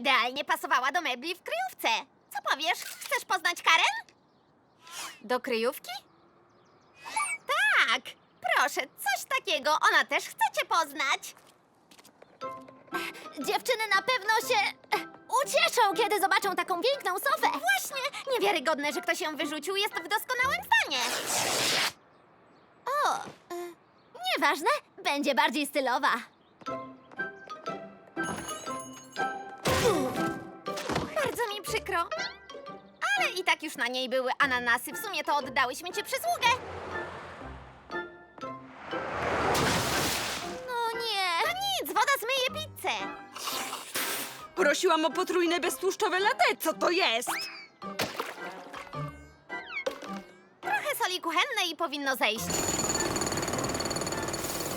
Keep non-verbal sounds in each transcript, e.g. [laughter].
idealnie pasowała do mebli w kryjówce. Co powiesz? Chcesz poznać Karen? Do kryjówki? Tak, proszę, coś takiego. Ona też chce cię poznać. Dziewczyny na pewno się e, ucieszą, kiedy zobaczą taką piękną sofę. Właśnie, niewiarygodne, że ktoś ją wyrzucił. Jest w doskonałym stanie. O, e, nieważne, będzie bardziej stylowa. Mi przykro. Ale i tak już na niej były ananasy. W sumie to oddałyśmy ci przysługę. No nie. No nic, woda zmyje pizzę. Prosiłam o potrójne beztłuszczowe latte. Co to jest? Trochę soli kuchennej i powinno zejść.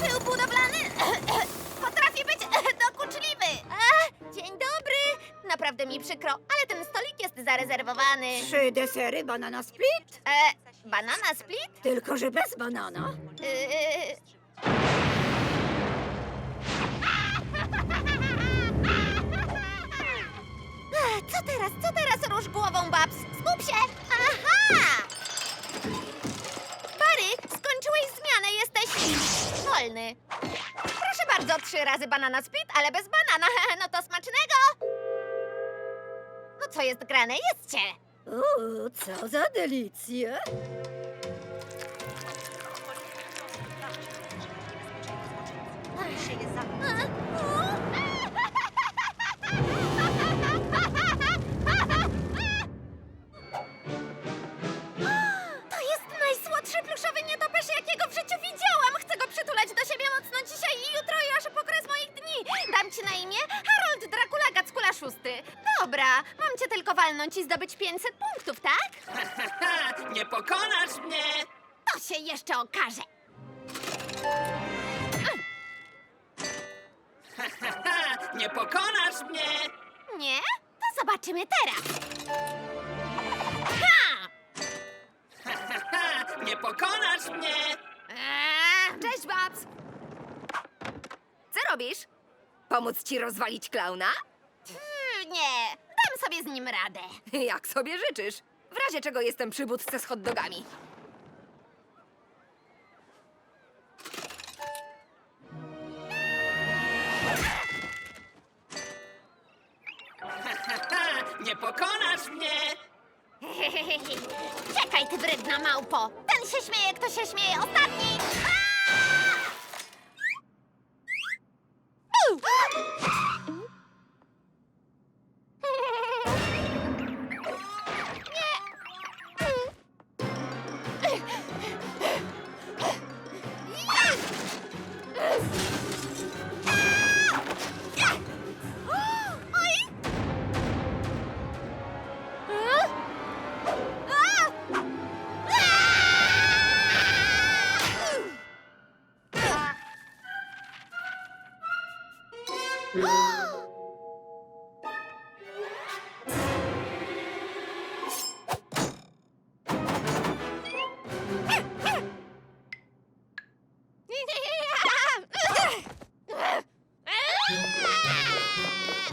Pył budowlany mi przykro, ale ten stolik jest zarezerwowany. Trzy desery banana split? E, banana split? Tylko, że bez banana. Yy... Co teraz? Co teraz? Rusz głową, Babs! Skup się! Aha! Barry, skończyłeś zmianę, jesteś wolny. Proszę bardzo, trzy razy banana split, ale bez banana. [laughs] No to smacznego! Co jest grane? Jedzcie! Uuu, co za delicje. Dobra, mam cię tylko walnąć i zdobyć 500 punktów, tak? [laughs] Nie pokonasz mnie! To się jeszcze okaże. [laughs] Nie pokonasz mnie! Nie? To zobaczymy teraz. Ha! [laughs] Nie pokonasz mnie! Eee, Cześć, Babs. Co robisz? Pomóc ci rozwalić klauna? Mm, nie, dam sobie z nim radę. [laughs] Jak sobie życzysz. W razie czego jestem przy budce z hot dogami. [laughs] Nie pokonasz mnie! [laughs] Czekaj, ty brydna małpo! Ten się śmieje, kto się śmieje ostatni!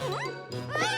Hã?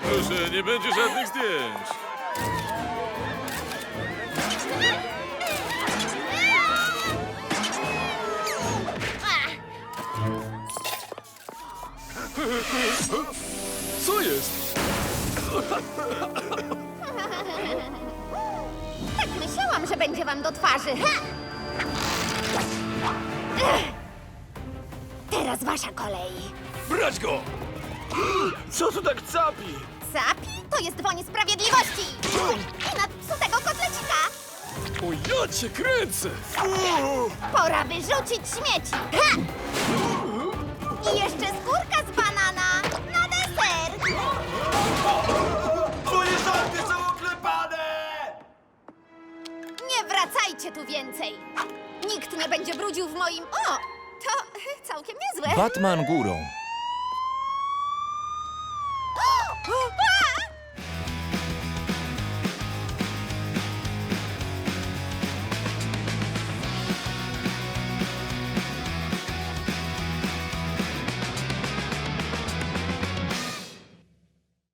Proszę, nie będzie żadnych zdjęć. Co jest? Tak myślałam, że będzie wam do twarzy. Ha! Teraz wasza kolej. Brać go! Co tu tak capi? Zapi to jest woń sprawiedliwości. I nadpsutego kotlecika. O, ja cię kręcę! Pora wyrzucić śmieci. Ha! I jeszcze skórka z banana na deser. Twoje żarty są oklepane! Nie wracajcie tu więcej. Nikt nie będzie brudził w moim... O, to [laughs] całkiem niezłe. Batman górą.